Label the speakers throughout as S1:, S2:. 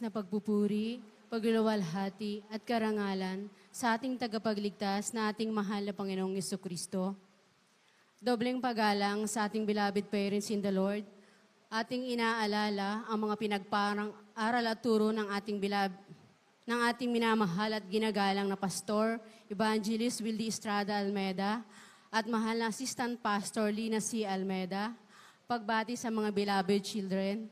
S1: na pagpupuri, paglulawalhati at karangalan sa ating tagapagligtas na ating mahal na Panginoong Yeso Kristo. Dobleng pagalang sa ating beloved parents in the Lord. Ating inaalala ang mga pinagparang aral at turo ng ating bilab ng ating minamahal at ginagalang na pastor, Evangelist Wildy Estrada Almeda, at mahal na Assistant Pastor Lina C. Almeda, pagbati sa mga beloved children,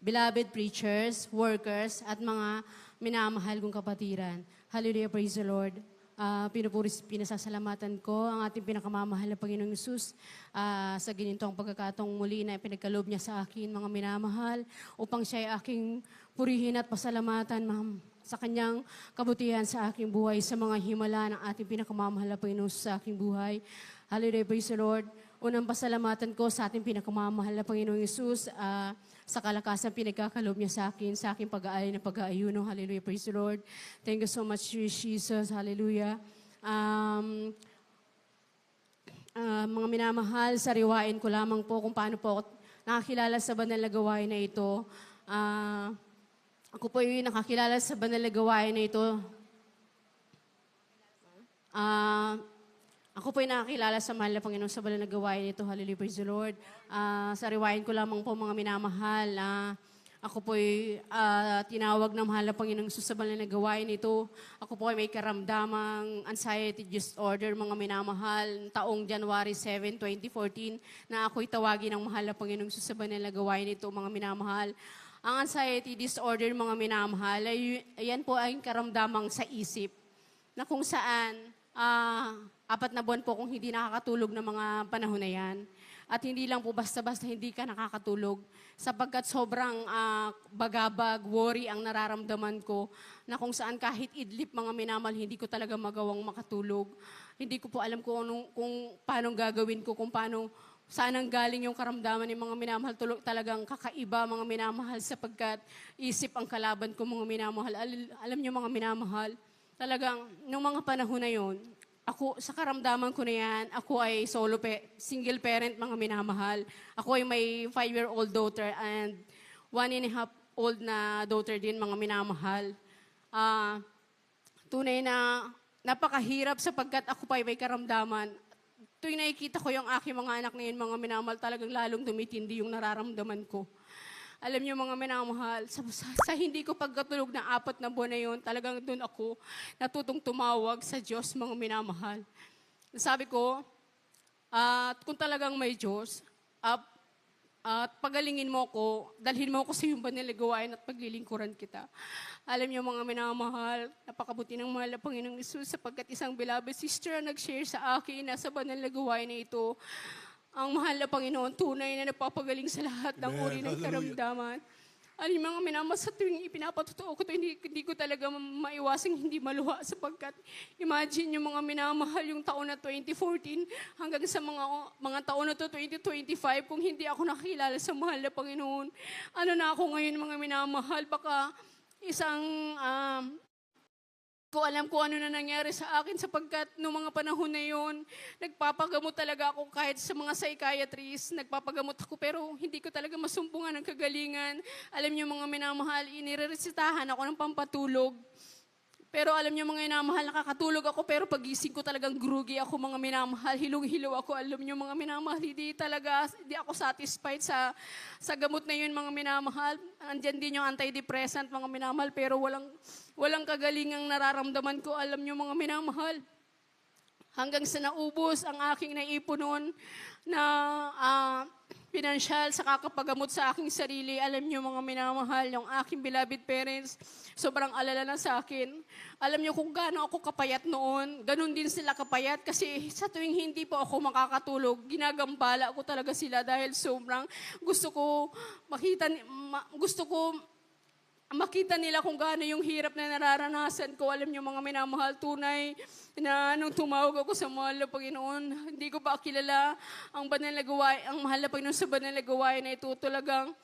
S1: beloved preachers, workers, at mga minamahal kong kapatiran. Hallelujah, praise the Lord. Uh, pinupuris, pinasasalamatan ko ang ating pinakamamahal na Panginoong Yesus ah, sa ginintong pagkakatong muli na pinagkaloob niya sa akin, mga minamahal, upang siya ay aking purihin at pasalamatan, ma'am, sa kanyang kabutihan sa aking buhay, sa mga himala ng ating pinakamamahal na Panginoon sa aking buhay. Hallelujah, praise the Lord. Unang pasalamatan ko sa ating pinakamamahal na Panginoong Yesus, ah, sa kalakasan pinagkakaloob niya sa akin, sa aking pag-aalay na pag-aayuno. Hallelujah, praise the Lord. Thank you so much, Jesus. Hallelujah. Um, ah, mga minamahal, sariwain ko lamang po kung paano po nakakilala sa banal na gawain na ito. Ah, ako po yung nakakilala sa banal na gawain na ito Ah, ako po ay nakakilala sa mahal na Panginoon sa banal na gawain ito. Hallelujah, praise the Lord. Ah, sa rewind ko lamang po mga minamahal. ah, ako po ay ah, tinawag ng mahal na Panginoon sa banal na gawain ito. Ako po ay may karamdamang anxiety disorder, mga minamahal. Taong January 7, 2014, na ako'y tawagin ng mahal na Panginoong sa banal na gawain ito, mga minamahal. Ang anxiety disorder, mga minamahal, ay, ayan po ay karamdamang sa isip na kung saan ah, apat na buwan po kung hindi nakakatulog ng mga panahon na yan. At hindi lang po basta-basta hindi ka nakakatulog sapagkat sobrang ah, bagabag, worry ang nararamdaman ko na kung saan kahit idlip mga minamal, hindi ko talaga magawang makatulog. Hindi ko po alam kung, anong, kung paano gagawin ko, kung paano saan ang galing yung karamdaman ng mga minamahal. Tulog talagang kakaiba mga minamahal sapagkat isip ang kalaban ko mga minamahal. Al- alam niyo mga minamahal, talagang nung mga panahon na yon, ako sa karamdaman ko na yan, ako ay solo pe, single parent mga minamahal. Ako ay may five-year-old daughter and one and a half old na daughter din mga minamahal. Ah, tunay na napakahirap sapagkat ako pa ay may karamdaman. Tuwing nakikita ko yung aking mga anak na yun, mga minamahal, talagang lalong tumitindi yung nararamdaman ko. Alam niyo mga minamahal, sa, sa, sa hindi ko pagkatulog na apat na buwan na yun, talagang doon ako natutong tumawag sa Diyos, mga minamahal. Sabi ko, at kung talagang may Diyos, at, at pagalingin mo ko, dalhin mo ko sa iyong banal na gawain at paglilingkuran kita. Alam niyo mga minamahal, napakabuti ng mahal na Panginoong Isus sapagkat isang beloved sister ang nag-share sa akin na sa banal na gawain na ito, ang mahal na Panginoon, tunay na nagpapagaling sa lahat ng
S2: Amen.
S1: uri ng karamdaman. Alam niyo, mga minamahal, sa tuwing ipinapatutuo ko ito, hindi, hindi ko talaga ma- maiwasang hindi maluha sapagkat imagine yung mga minamahal yung taon na 2014 hanggang sa mga mga taon na to 2025 kung hindi ako nakilala sa mahal na Panginoon. Ano na ako ngayon mga minamahal, baka isang um, ko alam kung ano na nangyari sa akin sapagkat noong mga panahon na yon, nagpapagamot talaga ako kahit sa mga psychiatrist, nagpapagamot ako pero hindi ko talaga masumpungan ng kagalingan. Alam niyo mga minamahal, inireresitahan ako ng pampatulog. Pero alam niyo mga minamahal, nakakatulog ako pero pagising ko talagang groggy ako mga minamahal, hilong-hilo ako. Alam niyo mga minamahal, hindi talaga, hindi ako satisfied sa, sa gamot na yun mga minamahal. Andyan din yung antidepressant mga minamahal pero walang, walang kagalingang nararamdaman ko. Alam niyo mga minamahal, hanggang sa naubos ang aking naipon noon na ah, pinansyal sa kakapagamot sa aking sarili. Alam niyo mga minamahal, yung aking beloved parents, sobrang alala na sa akin. Alam niyo kung gaano ako kapayat noon, ganun din sila kapayat kasi sa tuwing hindi po ako makakatulog, ginagambala ko talaga sila dahil sobrang gusto ko makita, ma- gusto ko makita nila kung gaano yung hirap na nararanasan ko. Alam niyo mga minamahal, tunay na nung tumawag ako sa mahal na Panginoon, hindi ko ba kilala ang banal na gawain, ang mahal na Panginoon sa banal na gawain na ito talagang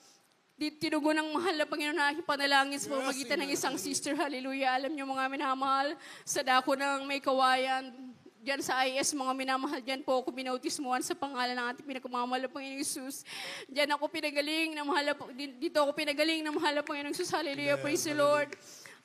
S1: di, tinugo ng mahal na Panginoon na aking panalangin sa pamagitan ng isang sister. Hallelujah. Alam niyo mga minamahal, sa dako ng may kawayan, Diyan sa IS, mga minamahal, diyan po ako binautismuhan sa pangalan ng ating pinagmamahal na Panginoong Isus. Diyan ako pinagaling na mahal, na- dito ako pinagaling na mahal na Panginoong Isus. Hallelujah, praise the Lord.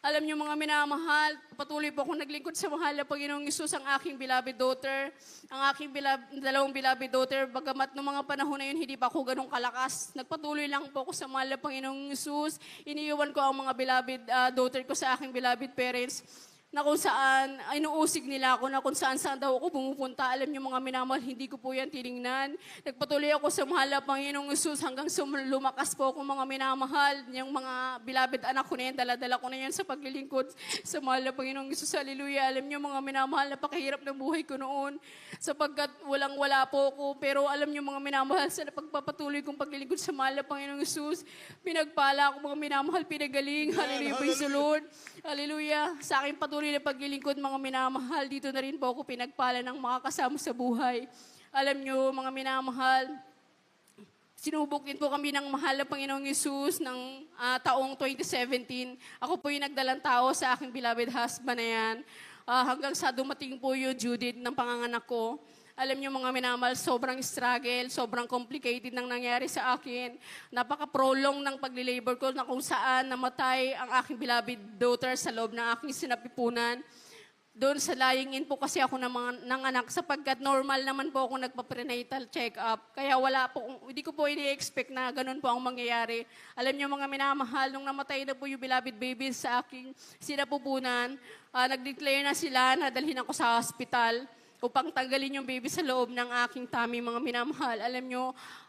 S1: Alam niyo mga minamahal, patuloy po akong naglingkod sa mahal na Panginoong Isus, ang aking beloved daughter, ang aking bilab- dalawang beloved daughter, bagamat noong mga panahon na yun, hindi pa ako ganong kalakas. Nagpatuloy lang po ako sa mahal na Panginoong Isus. Iniiwan ko ang mga beloved ah, daughter ko sa aking beloved parents na kung saan inuusig nila ako na kung saan saan daw ako pumupunta. Alam niyo mga minamahal, hindi ko po yan tiningnan. Nagpatuloy ako sa mahal na Panginoong Isus hanggang lumakas po ako mga minamahal. Yung mga beloved anak ko na yan, daladala ko na yan sa paglilingkod sa mahal na Panginoong Isus. Hallelujah. Alam niyo mga minamahal, napakahirap ng buhay ko noon sapagkat walang wala po ako. Pero alam niyo mga minamahal, sa pagpapatuloy kong paglilingkod sa mahal na Panginoong Isus, pinagpala ako mga minamahal, pinagaling. Hallelujah. Praise the Lord. Hallelujah. Sa aking patuloy na paglilingkod, mga minamahal, dito na rin po ako pinagpala ng mga kasama sa buhay. Alam nyo, mga minamahal, sinubok din po kami ng mahal na Panginoong Yesus ng ah, taong 2017. Ako po yung nagdalang tao sa aking beloved husband na yan. Ah, hanggang sa dumating po yung due ng panganganak ko. Alam niyo mga minamahal, sobrang struggle, sobrang complicated nang nangyari sa akin. Napaka-prolong ng pagli-labor ko na kung saan namatay ang aking beloved daughter sa loob ng aking sinapipunan. Doon sa lying in po kasi ako ng, mga, ng anak sapagkat normal naman po ako nagpa-prenatal check-up. Kaya wala po, hindi ko po ini-expect na ganun po ang mangyayari. Alam niyo mga minamahal, nung namatay na po yung beloved baby sa aking sinapupunan, ah, nag-declare na sila na dalhin ako sa hospital upang tanggalin yung baby sa loob ng aking tummy, mga minamahal. Alam nyo,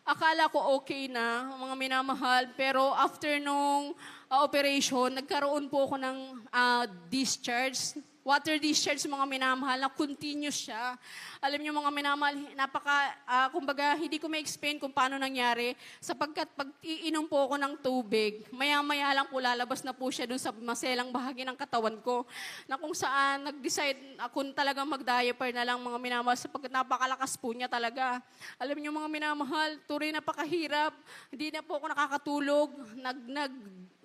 S1: akala ko okay na, mga minamahal, pero after nung ah, operation, nagkaroon po ako ng ah, discharge, water discharge, mga minamahal, na continuous siya. Alam nyo, mga minamahal, napaka, ah, kumbaga, hindi ko ma-explain kung paano nangyari, sapagkat pag iinom po ako ng tubig, maya-maya lang po lalabas na po siya dun sa maselang bahagi ng katawan ko, na kung saan nag-decide ako talagang mag-diaper na lang mga minamahal sapagkat napakalakas po niya talaga. Alam niyo mga minamahal, tuloy napakahirap. Hindi na po ako nakakatulog. Nag, nag,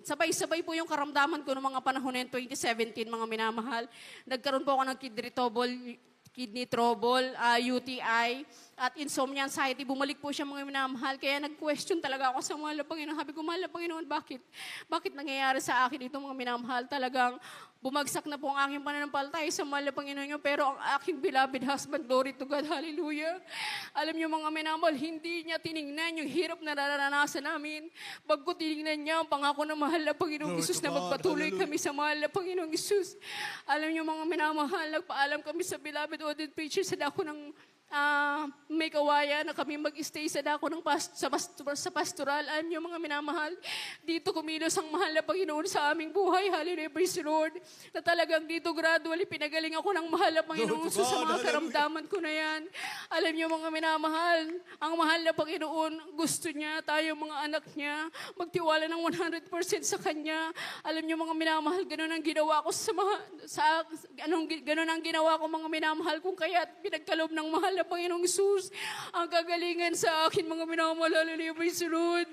S1: sabay-sabay po yung karamdaman ko noong mga panahon na yun, 2017, mga minamahal. Nagkaroon po ako ng kidney trouble, kidney trouble, ah, UTI, at insomnia anxiety. Bumalik po siya mga minamahal. Kaya nag-question talaga ako sa na Panginoon. Sabi ko, mahal na Panginoon, bakit? Bakit nangyayari sa akin ito mga minamahal? Talagang bumagsak na po ang aking pananampalataya sa mahal na Panginoon niyo. Pero ang aking beloved husband, glory to God, hallelujah. Alam niyo mga minamahal, hindi niya tiningnan yung hirap na nararanasan namin. Pagko tiningnan niya ang pangako ng mahal na Panginoong
S2: Glory
S1: Isus na magpatuloy
S2: hallelujah.
S1: kami sa mahal na Panginoong Isus. Alam niyo mga minamahal, nagpaalam kami sa beloved Odin Preacher sa dako ng ah, may kawaya na kami mag-stay sa dako ng pas- sa, pastor- sa pastoral. Alam niyo mga minamahal, dito kumilos ang mahal na Panginoon sa aming buhay. Hallelujah, praise the Lord. Na talagang dito gradually pinagaling ako ng mahal na Panginoon
S2: to
S1: sa mga karamdaman ko na yan. Alam niyo mga minamahal, ang mahal na Panginoon, gusto niya, tayo mga anak niya, magtiwala ng 100% sa Kanya. Alam niyo mga minamahal, ganun ang ginawa ko sa mga, sa, anong, ganun ang ginawa ko mga minamahal kung kaya pinagkalob ng mahal na Panginoong Isus. Ang kagalingan sa akin mga minamahal, the Lord.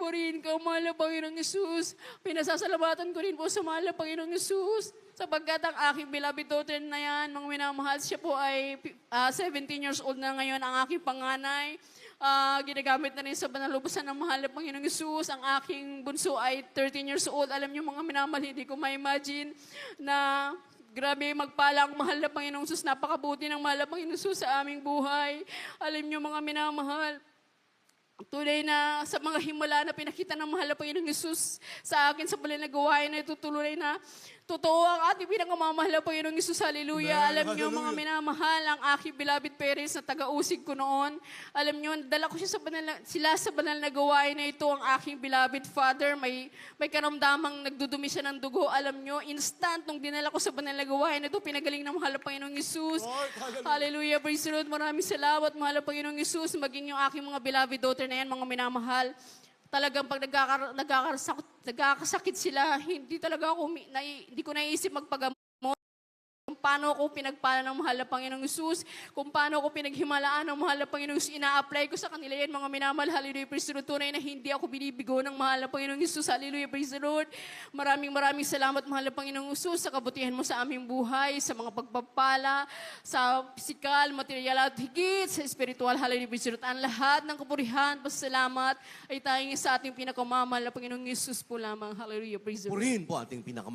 S1: Purihin ka, mahal na Panginoong Isus. Pinasasalamatan ko rin po sa mahal na Panginoong Isus. Sapagkat ang aking beloved daughter na yan, mga minamahal, siya po ay ah, 17 years old na ngayon, ang aking panganay. Ah, ginagamit na rin sa banalubusan ng mahal na Panginoong Isus. Ang aking bunso ay 13 years old. Alam niyo mga minamahal, hindi ko ma-imagine na grabe magpala ang mahal na Panginoong Isus. Napakabuti ng mahal na Panginoong Isus sa aming buhay. Alam niyo mga minamahal, Tunay na sa mga himala na pinakita ng mahal na Panginoong Isus sa akin sa balay na gawain na itutuloy na totoo ang ating pinakamamahal na Panginoong Isus. Hallelujah.
S2: Amen.
S1: Alam niyo mga minamahal ang aking beloved parents na taga-usig ko noon. Alam niyo, dala ko siya sa banal na, sila sa banal na gawain na ito ang aking beloved father. May, may karamdamang nagdudumi siya ng dugo. Alam niyo, instant nung dinala ko sa banal na gawain na ito, pinagaling ng mahal na Panginoong Isus.
S2: Lord, hallelujah.
S1: Hallelujah, praise the Lord. Maraming salamat, mahal na Panginoong Isus. Maging yung aking mga beloved daughter na yan, mga minamahal. Talagang pag nagkakar- nagkakasakit, nagkakasakit sila, hindi talaga ako, nai- hindi ko naiisip magpagamot. Paano ako pinagpala ng mahal na Panginoong Isus, kung paano ako pinaghimalaan ng mahal na Panginoong Isus, ina-apply ko sa kanila yan, mga minamahal, hallelujah, praise the Lord, tunay na hindi ako binibigo ng mahal na Panginoong Isus, hallelujah, praise the Lord. Maraming maraming salamat, mahal na Panginoong Isus, sa kabutihan mo sa aming buhay, sa mga pagpapala, sa physical, material at higit, sa spiritual, hallelujah, praise the Lord. Ang lahat ng kapurihan, pasalamat, ay tayong sa ating pinakamamahal na Panginoong Isus po lamang, hallelujah, praise the Lord.
S2: Purihin po ating pinakamahal